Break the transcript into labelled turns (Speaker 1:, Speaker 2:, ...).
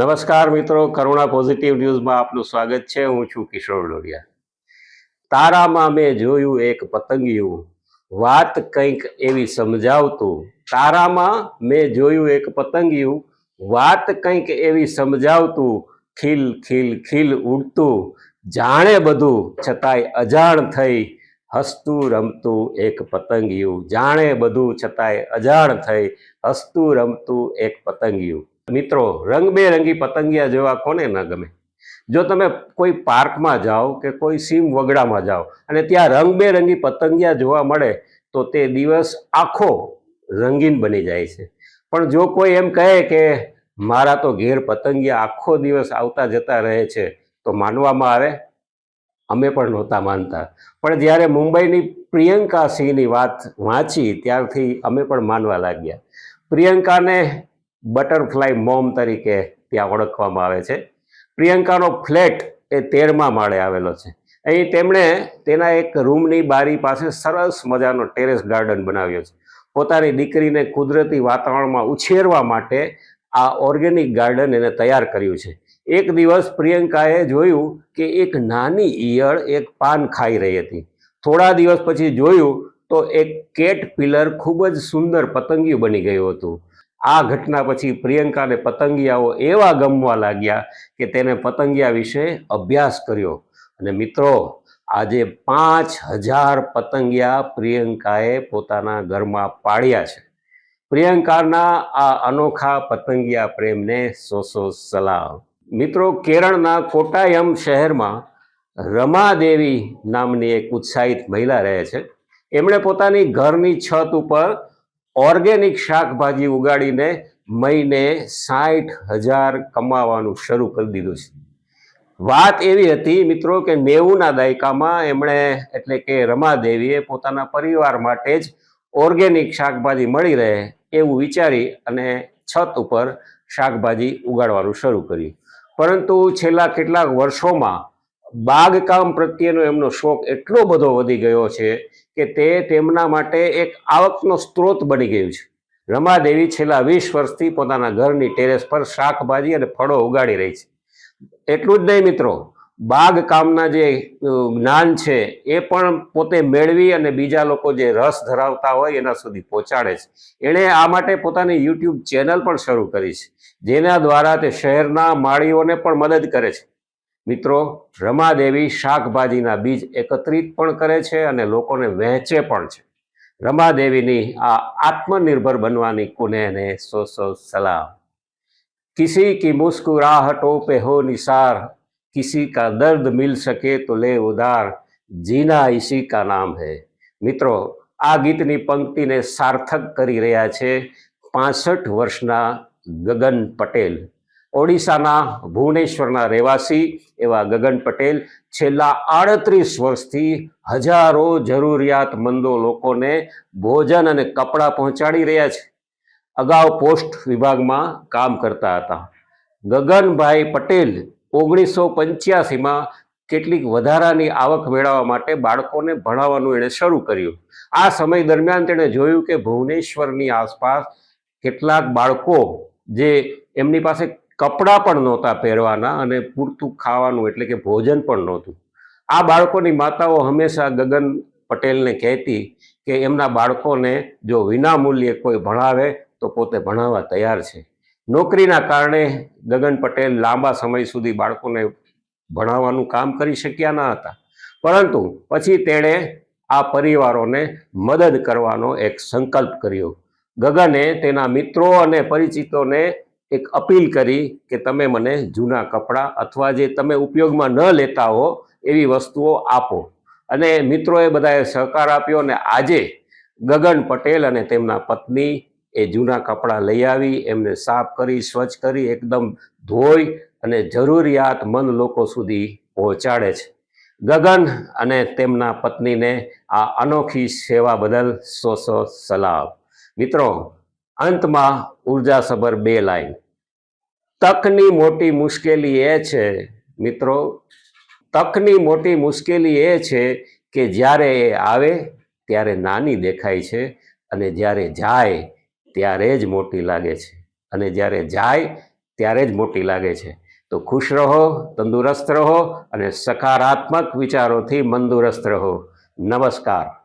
Speaker 1: નમસ્કાર મિત્રો, કરુણા પોઝિટિવ ન્યૂઝમાં આપનું સ્વાગત છે. હું છું કિશોર લોરિયા તારામાં મેં જોયું એક પતંગિયું. વાત કંઈક એવી સમજાવતું. તારામાં મેં જોયું એક પતંગિયું. વાત કંઈક એવી સમજાવતું. ખીલ ખીલ ખીલ ઉડતું. જાણે બધું, છતાંય અજાણ થઈ. હસતું રમતું એક પતંગિયું. જાણે બધું, છતાંય અજાણ થઈ. હસતું રમતું એક પતંગિયું. મિત્રો, રંગબેરંગી પતંગિયા જેવા કોને ન ગમે? જો તમે કોઈ પાર્કમાં જાઓ કે કોઈ સીમ વગડામાં જાઓ અને ત્યાં રંગબેરંગી પતંગિયા જોવા મળે, તો તે દિવસ આખો રંગીન બની જાય છે. પણ જો કોઈ એમ કહે કે મારા તો ઘેર પતંગિયા આખો દિવસ આવતા જતા રહે છે, તો માનવામાં આવે? અમે પણ નહોતા માનતા. પણ જ્યારે મુંબઈની પ્રિયંકા સિંહની વાત વાંચી, ત્યારથી અમે પણ માનવા લાગ્યા. પ્રિયંકાને બટરફ્લાય મોમ તરીકે ત્યાં ઓળખવામાં આવે છે. પ્રિયંકાનો ફ્લેટ એ તેરમા માળે આવેલો છે. અહીં તેમણે તેના એક રૂમની બારી પાસે સરસ મજાનો ટેરેસ ગાર્ડન બનાવ્યો છે. પોતાની દીકરીને કુદરતી વાતાવરણમાં ઉછેરવા માટે આ ઓર્ગેનિક ગાર્ડન એને તૈયાર કર્યું છે. એક દિવસ પ્રિયંકાએ જોયું કે એક નાની ઈયળ એક પાન ખાઈ રહી હતી. થોડા દિવસ પછી જોયું તો એક કેટ પિલર ખૂબ જ સુંદર પતંગિયું બની ગયું હતું. આ ઘટના પછી પ્રિયંકાને પતંગિયાઓ એવા ગમવા લાગ્યા કે તેને પતંગિયા વિશે અભ્યાસ કર્યો. અને મિત્રો, આજે પાંચ હજાર પતંગિયા પ્રિયંકાએ પોતાના ઘરમાં પાડ્યા છે. પ્રિયંકાના આ અનોખા પતંગિયા પ્રેમને સો સો સલામ. મિત્રો, કેરળના કોટાયમ શહેરમાં રમાદેવી નામની એક ઉત્સાહિત મહિલા રહે છે. એમણે પોતાની ઘરની છત ઉપર ઓર્ગેનિક શાકભાજી ઉગાડીને મહિને સાઠ હજાર કમાવાનું શરૂ કરી દીધું છે. વાત એવી હતી મિત્રો કે નેવુંના દાયકામાં એમણે એટલે કે રમાદેવીએ પોતાના પરિવાર માટે જ ઓર્ગેનિક શાકભાજી મળી રહે એવું વિચારી અને છત ઉપર શાકભાજી ઉગાડવાનું શરૂ કર્યું. પરંતુ છેલ્લા કેટલાક વર્ષોમાં બાગકામ પ્રત્યેનો એમનો શોખ એટલો બધો વધી ગયો છે કે તે તેમના માટે એક આવકનો સ્ત્રોત બની ગયું છે. રમાદેવી છેલ્લા વીસ વર્ષથી પોતાના ઘરની ટેરેસ પર શાકભાજી અને ફળો ઉગાડી રહી છે. એટલું જ નહીં મિત્રો, બાગકામના જે જ્ઞાન છે એ પણ પોતે મેળવી અને બીજા લોકો જે રસ ધરાવતા હોય એના સુધી પહોંચાડે છે. એણે આ માટે પોતાની યુટ્યુબ ચેનલ પણ શરૂ કરી છે, જેના દ્વારા તે શહેરના માળીઓને પણ મદદ કરે છે. મિત્રો, રમાદેવી શાકભાજીના બીજ એકત્રિત પણ કરે છે અને લોકોને વહેંચે પણ છે. રમાદેવીની આ આત્મનિર્ભર બનવાની કુનેને સો સો સલામ. કિસી કી મુસ્કુરાહટો પે હો નિસાર, કિસી કા દર્દ મિલ શકે તો લે ઉદાર જીના ઇસી કા નામ હે. મિત્રો, આ ગીતની પંક્તિને સાર્થક કરી રહ્યા છે પાસઠ વર્ષના ગગન પટેલ. ઓડિશાના ભુવનેશ્વરના રહેવાસી એવા ગગન પટેલ છેલ્લા આડત્રીસ વર્ષથી હજારો જરૂરિયાતમંદો લોકોને ભોજન અને કપડાં પહોંચાડી રહ્યા છે. અગાઉ પોસ્ટ વિભાગમાં કામ કરતા હતા. ગગનભાઈ પટેલ ઓગણીસો પંચ્યાસીમાં કેટલીક વધારાની આવક મેળવવા માટે બાળકોને ભણાવવાનું એણે શરૂ કર્યું. આ સમય દરમિયાન તેણે જોયું કે ભુવનેશ્વરની આસપાસ કેટલાક બાળકો જે એમની પાસે કપડાં પણ નહોતા પહેરવાના અને પૂરતું ખાવાનું એટલે કે ભોજન પણ નહોતું. આ બાળકોની માતાઓ હંમેશા ગગન પટેલને કહેતી કે એમના બાળકોને જો વિનામૂલ્યે કોઈ ભણાવે તો પોતે ભણાવવા તૈયાર છે. નોકરીના કારણે ગગન પટેલ લાંબા સમય સુધી બાળકોને ભણાવવાનું કામ કરી શક્યા ન હતા. પરંતુ પછી તેણે આ પરિવારોને મદદ કરવાનો એક સંકલ્પ કર્યો. ગગને તેના મિત્રો અને પરિચિતોને એક અપીલ કરી કે તમે મને જૂના કપડાં અથવા જે તમે ઉપયોગમાં ન લેતા હો એવી વસ્તુઓ આપો. અને મિત્રોએ બધાએ સહકાર આપ્યો અને આજે ગગન પટેલ અને તેમના પત્ની એ જૂના કપડાં લઈ આવી, એમને સાફ કરી, સ્વચ્છ કરી, એકદમ ધોઈ અને જરૂરિયાતમંદ લોકો સુધી પહોંચાડે છે. ગગન અને તેમના પત્નીને આ અનોખી સેવા બદલ સો સો સલાહ મિત્રો અંતમાં ઉર્જાસભર બે લાઈન. તકની મોટી મુશ્કેલી એ છે, મિત્રો, તકની મોટી મુશ્કેલી એ છે કે જ્યારે એ આવે ત્યારે નાની દેખાય છે અને જ્યારે જાય ત્યારે જ મોટી લાગે છે. અને જ્યારે જાય ત્યારે જ મોટી લાગે છે. તો ખુશ રહો, તંદુરસ્ત રહો અને સકારાત્મક વિચારોથી મંદુરસ્ત રહો. નમસ્કાર.